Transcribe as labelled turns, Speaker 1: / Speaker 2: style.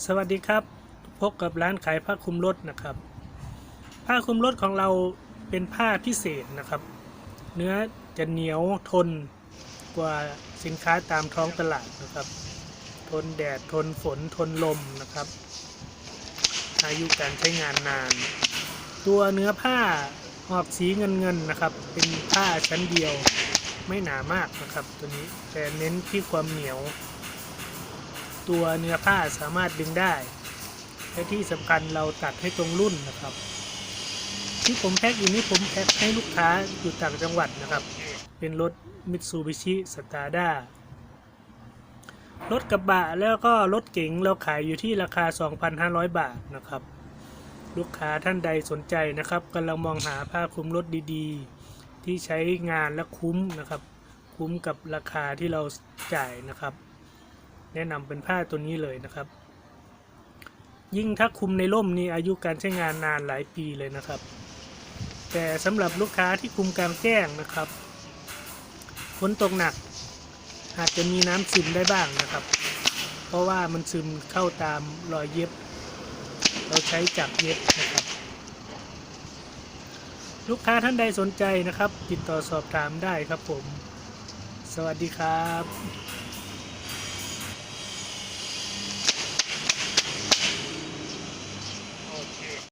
Speaker 1: สวัสดีครับ พบกับร้านขายผ้าคลุมรถนะครับ ผ้าคลุมรถของเราเป็นผ้าพิเศษนะครับ เนื้อจะเหนียวทนกว่าสินค้าตามท้องตลาดนะครับ ทนแดดทนฝนทนลมนะครับ อายุการใช้งานนาน ตัวเนื้อผ้าออกสีเงินเงินๆนะครับ เป็นผ้าชั้นเดียวไม่หนามากนะครับ ตัวนี้แต่เน้นที่ความเหนียว ตัวเนื้อผ้าสามารถดึงได้ และที่สำคัญเราตัดให้ตรงรุ่นนะครับ ที่ผมแพ็คอยู่นี้ผมแพ็คให้ลูกค้าอยู่ต่างจังหวัดนะครับ เป็นรถมิตซูบิชิสตาร์ด้ารถกระบะแล้วก็รถเก๋งเราขายอยู่ที่ราคา 2,500 บาทนะครับ ลูกค้าท่านใดสนใจนะครับกำลังมองหาผ้าคลุมรถดีๆ ที่ใช้งานและคุ้มนะครับ คุ้มกับราคาที่เราจ่ายนะครับ แนะนำเป็นผ้าตัวนี้เลยนะครับ ยิ่งถ้าคุมในร่มนี่อายุการใช้งานนานหลายปีเลยนะครับ แต่สำหรับลูกค้าที่คุมกลางแจ้งนะครับฝนตกหนัก อาจจะมีน้ำซึมได้บ้างนะครับ เพราะว่ามันซึมเข้าตามรอยเย็บ เราใช้จับเย็บนะครับลูกค้าท่านใดสนใจนะครับ ติดต่อสอบถามได้ครับผม สวัสดีครับ